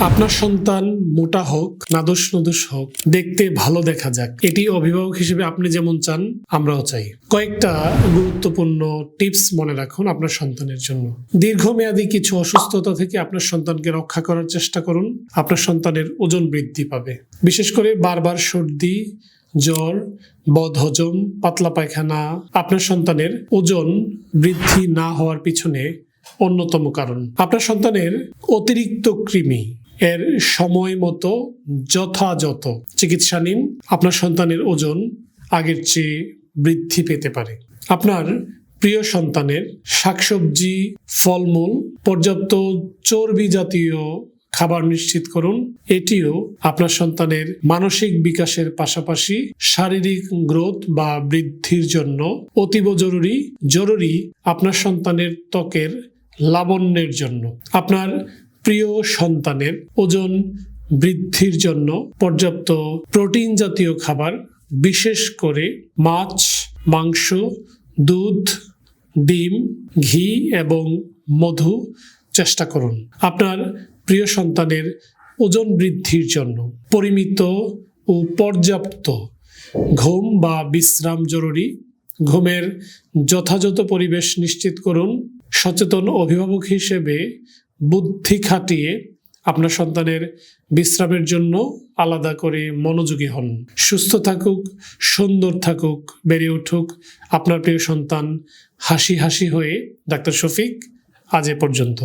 আপনার সন্তান মোটা হোক, নাদুস নদুস হোক, দেখতে ভালো দেখা যাক। এটি অভিভাবক হিসেবে আপনি যেমন চান, আমরাও চাই। কয়েকটা গুরুত্বপূর্ণ টিপস মনে রাখুন আপনার সন্তানের জন্য। দীর্ঘমেয়াদী কিছু অসুস্থতা থেকে আপনার সন্তানকে রক্ষা করার চেষ্টা করুন, আপনার সন্তানের ওজন বৃদ্ধি পাবে। বিশেষ করে বারবার সর্দি, জ্বর, বদহজম, পাতলা পায়খানা, আপনার সন্তানের ওজন বৃদ্ধি না হওয়ার পিছনে অন্যতম কারণ। আপনার সন্তানের অতিরিক্ত কৃমি। এর সময় মতো যথাযথ চিকিৎসা নিন। আপনার সন্তানের ওজন আগের চেয়ে বৃদ্ধি পেতে পারে। আপনার প্রিয় সন্তানের শাকসবজি, ফলমূল, পর্যাপ্ত চর্বি জাতীয় খাবার নিশ্চিত করুন। এটিও আপনার সন্তানের মানসিক বিকাশের পাশাপাশি শারীরিক গ্রোথ বা বৃদ্ধির জন্য অতীব জরুরি। জরুরি আপনার সন্তানের ত্বকের লাবণ্যের জন্য। আপনার প্রিয় সন্তানের ওজন বৃদ্ধির জন্য পর্যাপ্ত প্রোটিন জাতীয় খাবার, বিশেষ করে মাছ, মাংস, দুধ, ডিম, ঘি এবং মধু চেষ্টা করুন। আপনার প্রিয় সন্তানের ওজন বৃদ্ধির জন্য পরিমিত ও পর্যাপ্ত ঘুম বা বিশ্রাম জরুরি। ঘুমের যথাযথ পরিবেশ নিশ্চিত করুন। সচেতন অভিভাবক হিসেবে বুদ্ধি খাটিয়ে আপনার সন্তানের বিশ্রামের জন্য আলাদা করে মনোযোগী হন। সুস্থ থাকুক, সুন্দর থাকুক, বেড়ে উঠুক। আপনার প্রিয় সন্তান হাসি হাসি হয়ে ডাক্তার শফিক, আজ এ পর্যন্ত।